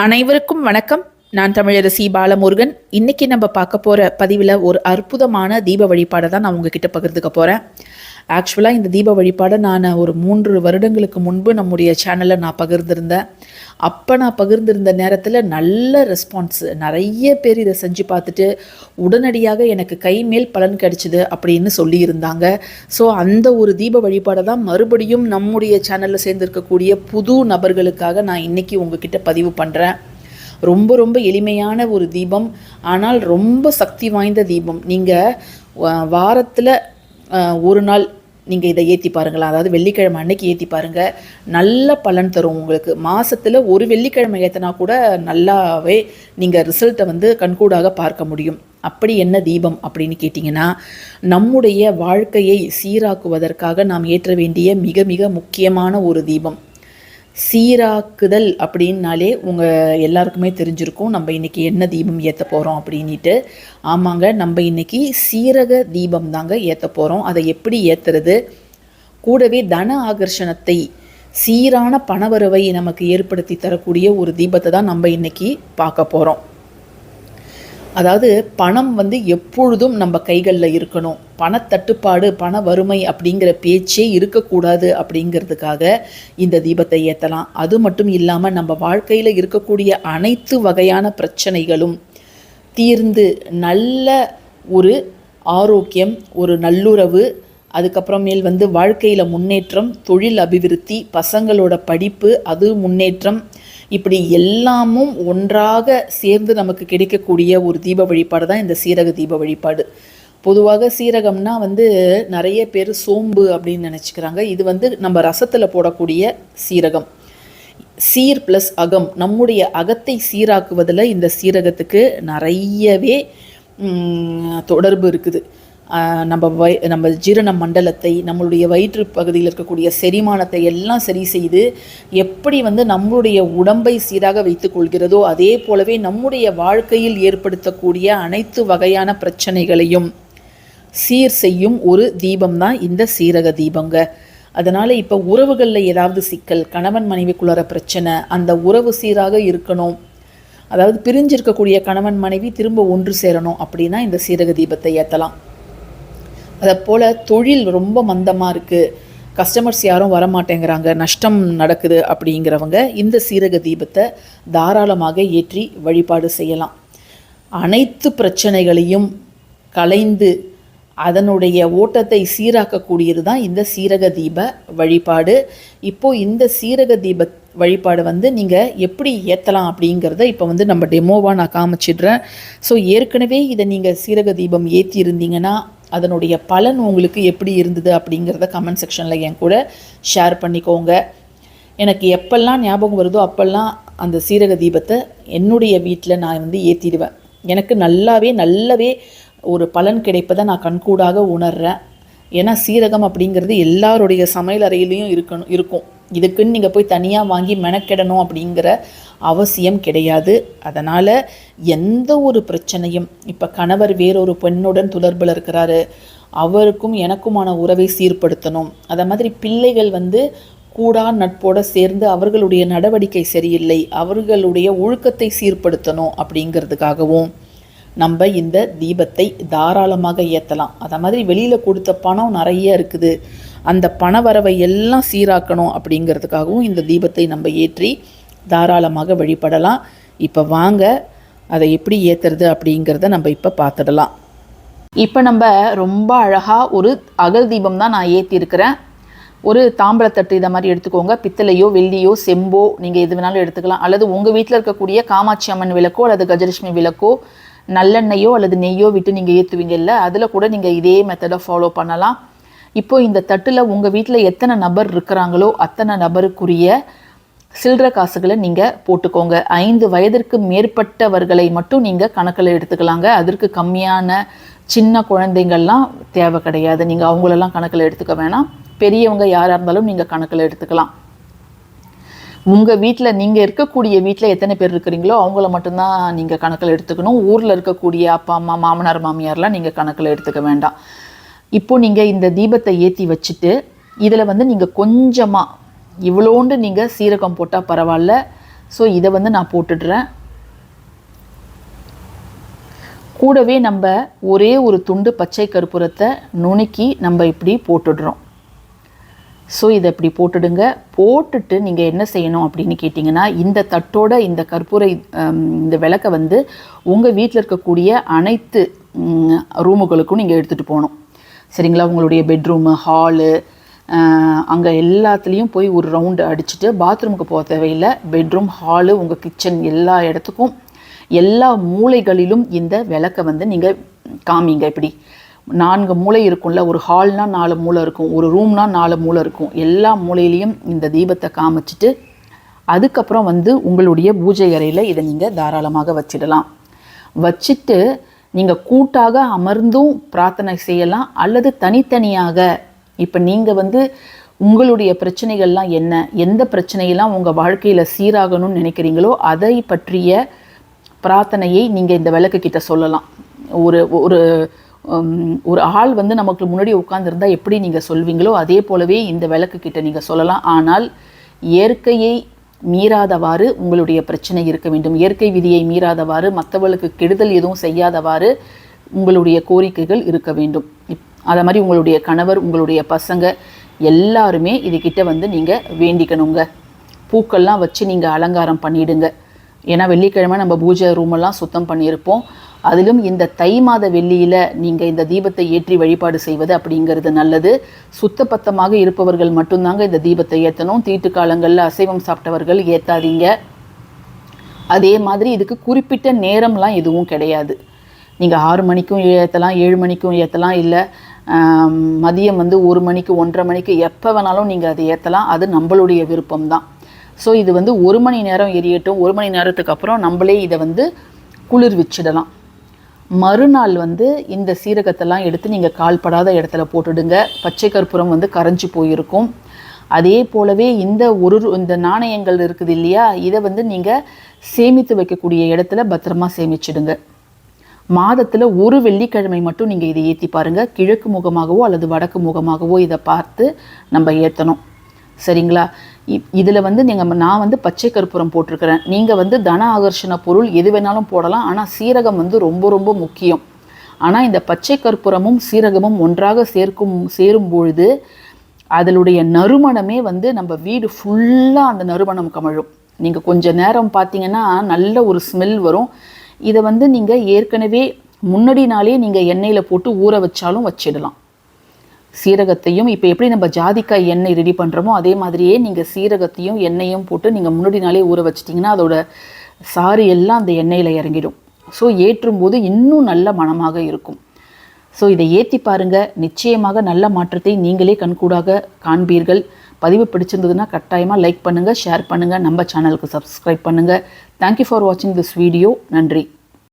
அனைவருக்கும் வணக்கம். நான் தமிழரசி பாலமுருகன். இன்னைக்கு நம்ம பார்க்க போகிற பதிவில் ஒரு அற்புதமான தீப வழிபாடை தான் நான் உங்ககிட்ட பகிர்ந்துக்க போகிறேன் ஆக்சுவலாக இந்த தீப வழிபாடை நான் ஒரு மூன்று வருடங்களுக்கு முன்பு நம்முடைய சேனலில் நான் பகிர்ந்திருந்தேன். அப்போ நான் பகிர்ந்திருந்த நேரத்தில் நல்ல ரெஸ்பான்ஸ் நிறைய பேர் இதை செஞ்சு பார்த்துட்டு உடனடியாக எனக்கு கை மேல் பலன் கிடைச்சிது அப்படின்னு சொல்லியிருந்தாங்க. ஸோ அந்த ஒரு தீப வழிபாடை தான் மறுபடியும் நம்முடைய சேனலில் சேர்ந்திருக்கக்கூடிய புது நபர்களுக்காக நான் இன்னைக்கு உங்ககிட்ட பதிவு பண்ணுறேன் ரொம்ப ரொம்ப எளிமையான ஒரு தீபம் ஆனால் ரொம்ப சக்தி வாய்ந்த தீபம். நீங்கள் வாரத்தில் ஒரு நாள் நீங்கள் இதை ஏற்றி பாருங்களேன். அதாவது வெள்ளிக்கிழமை அன்னைக்கு ஏற்றி பாருங்கள் நல்ல பலன் தரும் உங்களுக்கு. மாதத்தில் ஒரு வெள்ளிக்கிழமை ஏற்றினா கூட நல்லாவே நீங்கள் ரிசல்ட்டை வந்து கண்கூடாக பார்க்க முடியும். அப்படி என்ன தீபம் அப்படின்னு கேட்டிங்கன்னா நம்முடைய வாழ்க்கையை சீராக்குவதற்காக நாம் ஏற்ற வேண்டிய மிக மிக முக்கியமான ஒரு தீபம். சீராக்குதல் அப்படின்னாலே உங்கள் எல்லாருக்குமே தெரிஞ்சிருக்கும். நம்ம இன்றைக்கி என்ன தீபம் ஏற்ற போகிறோம் அப்படின்ட்டு ஆமாங்க நம்ம இன்றைக்கி சீரக தீபம் தாங்க ஏற்ற போகிறோம் அதை எப்படி ஏற்றுறது கூடவே தன ஆகர்ஷணத்தை சீரான பணவரவை நமக்கு ஏற்படுத்தி தரக்கூடிய ஒரு தீபத்தை தான் நம்ம இன்றைக்கி பார்க்க போகிறோம் அதாவது பணம் வந்து எப்பொழுதும் நம்ம கைகளில் இருக்கணும். பணத்தட்டுப்பாடு பண வறுமை அப்படிங்கிற பேச்சே இருக்கக்கூடாது அப்படிங்கிறதுக்காக இந்த தீபத்தை ஏற்றலாம் அது மட்டும் இல்லாமல் நம்ம வாழ்க்கையில் இருக்கக்கூடிய அனைத்து வகையான பிரச்சனைகளும் தீர்ந்து நல்ல ஒரு ஆரோக்கியம் ஒரு நல்லுறவு அதுக்கப்புறமேல் வந்து வாழ்க்கையில் முன்னேற்றம் தொழில் அபிவிருத்தி பசங்களோட படிப்பு அது முன்னேற்றம். இப்படி எல்லாமும் ஒன்றாக சேர்ந்து நமக்கு கிடைக்கக்கூடிய ஒரு தீப வழிபாடு தான் இந்த சீரக தீப வழிபாடு. பொதுவாக சீரகம்னா வந்து நிறைய பேர் சோம்பு அப்படின்னு நினச்சிக்கிறாங்க. இது வந்து நம்ம ரசத்தில் போடக்கூடிய சீரகம். சீர் ப்ளஸ் அகம். நம்முடைய அகத்தை சீராக்குவதில் இந்த சீரகத்துக்கு நிறையவே தொடர்பு இருக்குது. நம்ம வை நம்ம ஜீரண மண்டலத்தை நம்மளுடைய வயிற்று பகுதியில் இருக்கக்கூடிய செரிமானத்தை எல்லாம் சரி செய்து எப்படி வந்து நம்மளுடைய உடம்பை சீராக வைத்துக்கொள்கிறதோ அதே போலவே நம்முடைய வாழ்க்கையில் ஏற்படுத்தக்கூடிய அனைத்து வகையான பிரச்சனைகளையும் சீர் செய்யும் ஒரு தீபம் தான் இந்த சீரக தீபங்க. அதனால் இப்போ உறவுகளில் ஏதாவது சிக்கல் கணவன் மனைவிக்குள்ளார பிரச்சனை அந்த உறவு சீராக இருக்கணும். அதாவது பிரிஞ்சிருக்கக்கூடிய கணவன் மனைவி திரும்ப ஒன்று சேரணும் அப்படின்னா இந்த சீரக தீபத்தை ஏற்றலாம் அதை போல் தொழில் ரொம்ப மந்தமாக இருக்குது கஸ்டமர்ஸ் யாரும் வரமாட்டேங்கிறாங்க. நஷ்டம் நடக்குது அப்படிங்கிறவங்க இந்த சீரக தீபத்தை தாராளமாக ஏற்றி வழிபாடு செய்யலாம். அனைத்து பிரச்சனைகளையும் கலைந்து அதனுடைய ஓட்டத்தை சீராக்கக்கூடியது தான் இந்த சீரக தீப வழிபாடு. இப்போது இந்த சீரக தீப வழிபாடு வந்து நீங்கள் எப்படி ஏற்றலாம் அப்படிங்கிறத இப்போ வந்து நம்ம டெமோவாக நான் காமிச்சிடுறேன். ஸோ ஏற்கனவே இதை நீங்கள் சீரக தீபம் ஏற்றி இருந்தீங்கன்னா அதனுடைய பலன் உங்களுக்கு எப்படி இருந்தது அப்படிங்கிறத கமெண்ட் செக்ஷனில் என் கூட ஷேர் பண்ணிக்கோங்க. எனக்கு எப்பெல்லாம் ஞாபகம் வருதோ அப்போல்லாம் அந்த சீரக தீபத்தை என்னுடைய வீட்டில் நான் வந்து ஏற்றிடுவேன் எனக்கு நல்லாவே நல்லாவே ஒரு பலன் கிடைப்பதை நான் கண்கூடாக உணர்கிறேன் ஏன்னா சீரகம் அப்படிங்கிறது எல்லாருடைய சமையல் அறையிலையும் இருக்கணும் இருக்கும். இதுக்குன்னு நீங்கள் போய் தனியாக வாங்கி மெனக்கெடணும் அப்படிங்கிற அவசியம் கிடையாது. அதனால் எந்த ஒரு பிரச்சனையும் இப்போ கணவர் வேறொரு பெண்ணுடன் தொடர்பில் இருக்கிறாரு அவருக்கும் எனக்குமான உறவை சீர்படுத்தணும். அதை மாதிரி பிள்ளைகள் வந்து கூடா நட்போட சேர்ந்து அவர்களுடைய நடவடிக்கை சரியில்லை அவர்களுடைய ஒழுக்கத்தை சீர்படுத்தணும் அப்படிங்கிறதுக்காகவும் நம்ம இந்த தீபத்தை தாராளமாக ஏற்றலாம் அதை மாதிரி வெளியில் கொடுத்த பணம் நிறைய இருக்குது. அந்த பண வரவை எல்லாம் சீராக்கணும் அப்படிங்கிறதுக்காகவும் இந்த தீபத்தை நம்ம ஏற்றி தாராளமாக வழிபடலாம். இப்போ வாங்க அதை எப்படி ஏற்றுறது அப்படிங்கிறத நம்ம இப்போ பார்த்துடலாம். இப்போ நம்ம ரொம்ப அழகாக ஒரு அகல் தீபம் தான் நான் ஏற்றிருக்கிறேன் ஒரு தாம்பளத்தட்டு இதை மாதிரி எடுத்துக்கோங்க. பித்தளையோ வெள்ளியோ செம்போ நீங்கள் எது வேணாலும் எடுத்துக்கலாம். அல்லது உங்கள் வீட்டில் இருக்கக்கூடிய காமாட்சி அம்மன் விளக்கோ அல்லது கஜலட்சுமி விளக்கோ நல்லெண்ணெயோ அல்லது நெய்யோ விட்டு நீங்கள் ஏற்றுவீங்கல்ல அதில் கூட நீங்கள் இதே மெத்தடை ஃபாலோ பண்ணலாம். இப்போ இந்த தட்டில் உங்கள் வீட்டில் எத்தனை நபர் இருக்கிறாங்களோ அத்தனை நபருக்குரிய சில்லற காசுகளை நீங்கள் போட்டுக்கோங்க. ஐந்து வயதிற்கு மேற்பட்டவர்களை மட்டும் நீங்கள் கணக்கில் எடுத்துக்கலாங்க. அதற்கு கம்மியான சின்ன குழந்தைங்கள்லாம் தேவை கிடையாது. நீங்கள் அவங்களெல்லாம் கணக்கில் எடுத்துக்க வேணாம். பெரியவங்க யாராக இருந்தாலும் நீங்கள் கணக்கில் எடுத்துக்கலாம். உங்கள் வீட்டில் நீங்கள் இருக்கக்கூடிய வீட்டில் எத்தனை பேர் இருக்கிறீங்களோ அவங்கள மட்டும்தான் நீங்கள் கணக்கில் எடுத்துக்கணும். ஊரில் இருக்கக்கூடிய அப்பா அம்மா மாமனார் மாமியார்லாம் நீங்கள் கணக்கில் எடுத்துக்க வேண்டாம். இப்போ நீங்கள் இந்த தீபத்தை ஏற்றி வச்சுட்டு இதில் வந்து நீங்கள் கொஞ்சமாக இவ்வளோண்டு நீங்கள் சீரகம் போட்டால் பரவாயில்ல ஸோ இதை வந்து நான் போட்டுடுறேன். கூடவே நம்ம ஒரே ஒரு துண்டு பச்சை கற்பூரத்தை நுணுக்கி நம்ம இப்படி போட்டுடுறோம். ஸோ இதை இப்படி போட்டுடுங்க. போட்டுட்டு நீங்கள் என்ன செய்யணும் அப்படின்னு கேட்டிங்கன்னா இந்த தட்டோட இந்த கற்பூர இந்த விளக்கை வந்து உங்கள் வீட்டில் இருக்கக்கூடிய அனைத்து ரூமுகளுக்கும் நீங்கள் எடுத்துகிட்டு போகணும். சரிங்களா? உங்களுடைய பெட்ரூமு ஹாலு அங்கே எல்லாத்துலேயும் போய் ஒரு ரவுண்டு அடிச்சுட்டு பாத்ரூமுக்கு போக தேவையில்லை. பெட்ரூம் ஹாலு உங்கள் கிச்சன் எல்லா இடத்துக்கும் எல்லா மூலைகளிலும் இந்த விளக்கை வந்து நீங்கள் காமிங்க. இப்படி நான்கு மூலை இருக்கும்ல ஒரு ஹால்னால் நாலு மூலை இருக்கும் ஒரு ரூம்னால் நாலு மூலை இருக்கும். எல்லா மூலையிலையும் இந்த தீபத்தை காமிச்சிட்டு அதுக்கப்புறம் வந்து உங்களுடைய பூஜை அறையில் இதை நீங்கள் தாராளமாக வச்சிடலாம். வச்சுட்டு நீங்கள் கூட்டாக அமர்ந்தும் பிரார்த்தனை செய்யலாம் அல்லது தனித்தனியாக இப்போ நீங்கள் வந்து உங்களுடைய பிரச்சனைகள்லாம் என்ன? எந்த பிரச்சனையெல்லாம் உங்கள் வாழ்க்கையில் சீராகணும்னு நினைக்கிறீங்களோ அதை பற்றிய பிரார்த்தனையை நீங்கள் இந்த விளக்கு கிட்ட சொல்லலாம். ஒரு ஒரு ஒரு ஆள் வந்து நமக்கு முன்னாடி உட்காந்துருந்தா எப்படி நீங்கள் சொல்வீங்களோ அதே போலவே இந்த விளக்கு கிட்ட நீங்கள் சொல்லலாம். ஆனால் இயற்கையை மீறாதவாறு உங்களுடைய பிரச்சனை இருக்க வேண்டும். இயற்கை விதியை மீறாதவாறு மற்றவர்களுக்கு கெடுதல் எதுவும் செய்யாதவாறு உங்களுடைய கோரிக்கைகள் இருக்க வேண்டும். இப் அதை மாதிரி உங்களுடைய கணவர் உங்களுடைய பசங்க எல்லாருமே இதுக்கிட்ட வந்து நீங்கள் வேண்டிக்கணுங்க. பூக்கள்லாம் வச்சு நீங்கள் அலங்காரம் பண்ணிடுங்க. ஏன்னா வெள்ளிக்கிழமை நம்ம பூஜை ரூமெல்லாம் சுத்தம் பண்ணியிருப்போம். அதிலும் இந்த தை மாத வெள்ளியில் நீங்கள் இந்த தீபத்தை ஏற்றி வழிபாடு செய்வது அப்படிங்கிறது நல்லது. சுத்தபத்தமாக இருப்பவர்கள் மட்டும்தாங்க இந்த தீபத்தை ஏற்றணும் தீட்டு காலங்களில் அசைவம் சாப்பிட்டவர்கள் ஏற்றாதீங்க அதே மாதிரி இதுக்கு குறிப்பிட்ட நேரம்லாம் எதுவும் கிடையாது. நீங்கள் ஆறு மணிக்கும் ஏற்றலாம் ஏழு மணிக்கும் ஏற்றலாம் இல்லை மதியம் வந்து ஒரு மணிக்கு ஒன்றரை மணிக்கு எப்போ வேணாலும் நீங்கள் அதை ஏற்றலாம் அது நம்மளுடைய விருப்பம்தான். ஸோ இது வந்து ஒரு மணி நேரம் எரியட்டும் ஒரு மணி நேரத்துக்கு அப்புறம் நம்மளே இதை வந்து குளிர் வச்சிடலாம். மறுநாள் வந்து இந்த சீரகத்தெல்லாம் எடுத்து நீங்கள் கால்படாத இடத்துல போட்டுடுங்க. பச்சை கற்பூரம் வந்து கரைஞ்சி போயிருக்கும். அதே போலவே இந்த ஒரு இந்த நாணயங்கள் இருக்குது இல்லையா இதை வந்து நீங்கள் சேமித்து வைக்கக்கூடிய இடத்துல பத்திரமா சேமிச்சிடுங்க. மாதத்தில் ஒரு வெள்ளிக்கிழமை மட்டும் நீங்கள் இதை ஏற்றி பாருங்கள் கிழக்கு முகமாகவோ அல்லது வடக்கு முகமாகவோ இதை பார்த்து நம்ம ஏற்றணும் சரிங்களா? இதில் வந்து நீங்கள் நான் வந்து பச்சை கற்பூரம் போட்டிருக்கிறேன். நீங்கள் வந்து தன ஆகர்ஷண பொருள் எது வேணாலும் போடலாம். ஆனால் சீரகம் வந்து ரொம்ப ரொம்ப முக்கியம். ஆனால் இந்த பச்சை கற்பூரமும் சீரகமும் ஒன்றாக சேர்க்கும் சேரும் பொழுது அதனுடைய நறுமணமே வந்து நம்ம வீடு ஃபுல்லாக அந்த நறுமணம் கமழும். நீங்கள் கொஞ்ச நேரம் பார்த்தீங்கன்னா நல்ல ஒரு ஸ்மெல் வரும். இதை வந்து நீங்கள் ஏற்கனவே முன்னாடி நாளே நீங்கள் எண்ணெயில் போட்டு ஊற வச்சாலும் வச்சிடலாம். சீரகத்தையும் இப்போ எப்படி நம்ம ஜாதிக்காய் எண்ணெய் ரெடி பண்ணுறோமோ அதே மாதிரியே நீங்கள் சீரகத்தையும் எண்ணெயும் போட்டு நீங்கள் முன்னாடி நாளே ஊற வச்சிட்டிங்கன்னா அதோட சாறு எல்லாம் அந்த எண்ணெயில் இறங்கிடும். ஸோ ஏற்றும் போது இன்னும் நல்ல மனமாக இருக்கும். ஸோ இதை ஏற்றி பாருங்கள் நிச்சயமாக நல்ல மாற்றத்தை நீங்களே கண்கூடாக காண்பீர்கள். பதிவு பிடிச்சிருந்ததுன்னா கட்டாயமாக லைக் பண்ணுங்கள் ஷேர் பண்ணுங்கள் நம்ம சேனலுக்கு சப்ஸ்கிரைப் பண்ணுங்கள் தேங்க்யூ ஃபார் வாட்சிங் திஸ் வீடியோ நன்றி.